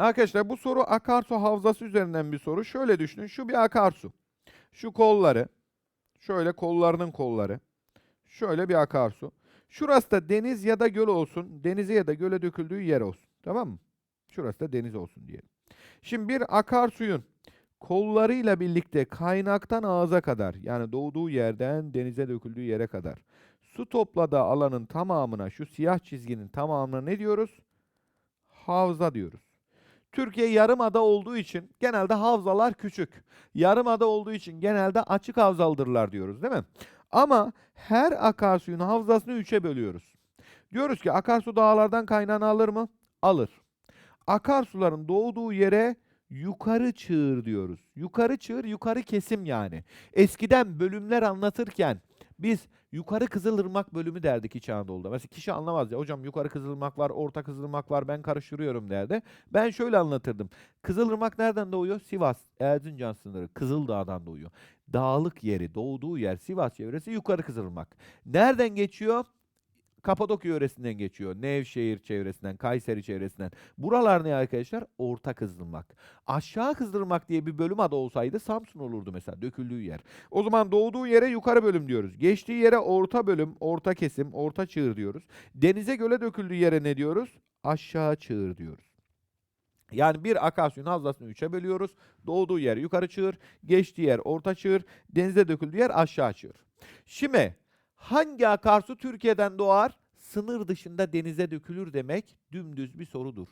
Arkadaşlar bu soru akarsu havzası üzerinden bir soru. Şöyle düşünün. Şu bir akarsu. Şu kolları. Şöyle kollarının kolları. Şöyle bir akarsu. Şurası da deniz ya da göl olsun. Denize ya da göle döküldüğü yer olsun. Tamam mı? Şurası da deniz olsun diyelim. Şimdi bir akarsuyun kollarıyla birlikte kaynaktan ağza kadar yani doğduğu yerden denize döküldüğü yere kadar su topladığı alanın tamamına şu siyah çizginin tamamına ne diyoruz? Havza diyoruz. Türkiye yarımada olduğu için genelde havzalar küçük. Yarımada olduğu için genelde açık havzalıdırlar diyoruz değil mi? Ama her akarsuyun havzasını üçe bölüyoruz. Diyoruz ki akarsu dağlardan kaynağını alır mı? Alır. Akarsuların doğduğu yere yukarı çığır diyoruz. Yukarı çığır, yukarı kesim yani. Eskiden bölümler anlatırken biz yukarı Kızılırmak bölümü derdik İç Anadolu'da. Mesela kişi anlamaz ya hocam yukarı Kızılırmak var, orta Kızılırmak var ben karıştırıyorum derdi. Ben şöyle anlatırdım. Kızılırmak nereden doğuyor? Sivas, Erzincan sınırı, Kızıldağ'dan doğuyor. Dağlık yeri, doğduğu yer Sivas çevresi yukarı Kızılırmak. Nereden geçiyor? Kapadokya yöresinden geçiyor. Nevşehir çevresinden, Kayseri çevresinden. Buralar ne arkadaşlar? Orta Kızılırmak. Aşağı Kızılırmak diye bir bölüm adı olsaydı Samsun olurdu mesela döküldüğü yer. O zaman doğduğu yere yukarı bölüm diyoruz. Geçtiği yere orta bölüm, orta kesim, orta çığır diyoruz. Denize göle döküldüğü yere ne diyoruz? Aşağı çığır diyoruz. Yani bir akarsuyun havzasını üçe bölüyoruz. Doğduğu yer yukarı çığır, geçtiği yer orta çığır, denize döküldüğü yer aşağı çığır. Şimdi hangi akarsu Türkiye'den doğar? Sınır dışında denize dökülür demek dümdüz bir sorudur.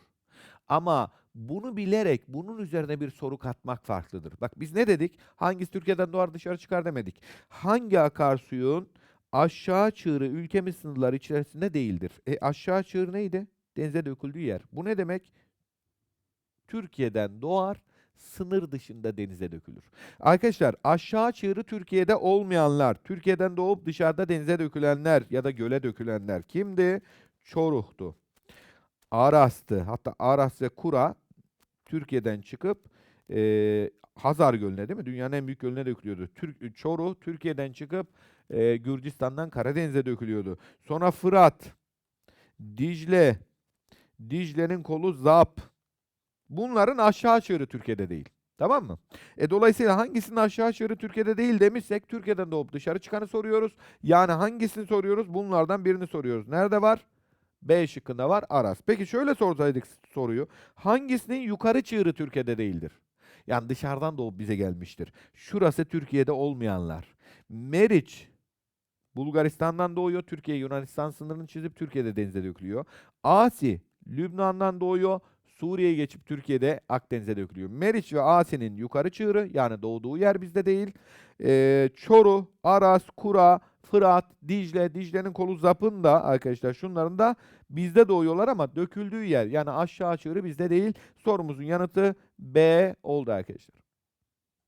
Ama bunu bilerek bunun üzerine bir soru katmak farklıdır. Bak biz ne dedik? Hangisi Türkiye'den doğar dışarı çıkar demedik. Hangi akarsuyun aşağı çığırı ülkemiz sınırları içerisinde değildir? E aşağı çığır neydi? Denize döküldüğü yer. Bu ne demek? Türkiye'den doğar, sınır dışında denize dökülür. Arkadaşlar aşağı çığırı Türkiye'de olmayanlar, Türkiye'den doğup dışarıda denize dökülenler ya da göle dökülenler kimdi? Çoruh'tu. Aras'tı. Hatta Aras ve Kura Türkiye'den çıkıp eee, Hazar Gölü'ne değil mi? Dünyanın en büyük gölüne dökülüyordu. Türk, Çoruh Türkiye'den çıkıp eee, Gürcistan'dan Karadeniz'e dökülüyordu. Sonra Fırat, Dicle, Dicle'nin kolu Zap. Bunların aşağı çığırı Türkiye'de değil. Tamam mı? E dolayısıyla hangisinin aşağı çığırı Türkiye'de değil demişsek Türkiye'den doğup dışarı çıkanı soruyoruz. Yani hangisini soruyoruz? Bunlardan birini soruyoruz. Nerede var? B şıkkında var Aras. Peki şöyle sorsaydık soruyu. Hangisinin yukarı çığırı Türkiye'de değildir? Yani dışarıdan doğup bize gelmiştir. Şurası Türkiye'de olmayanlar. Meriç Bulgaristan'dan doğuyor. Türkiye Yunanistan sınırını çizip Türkiye'de denize dökülüyor. Asi Lübnan'dan doğuyor. Suriye'yi geçip Türkiye'de Akdeniz'e dökülüyor. Meriç ve Asi'nin yukarı çığırı yani doğduğu yer bizde değil. Ee, Çoruh, Aras, Kura, Fırat, Dicle, Dicle'nin kolu Zap'ın da arkadaşlar şunların da bizde doğuyorlar ama döküldüğü yer yani aşağı çığırı bizde değil. Sorumuzun yanıtı B oldu arkadaşlar.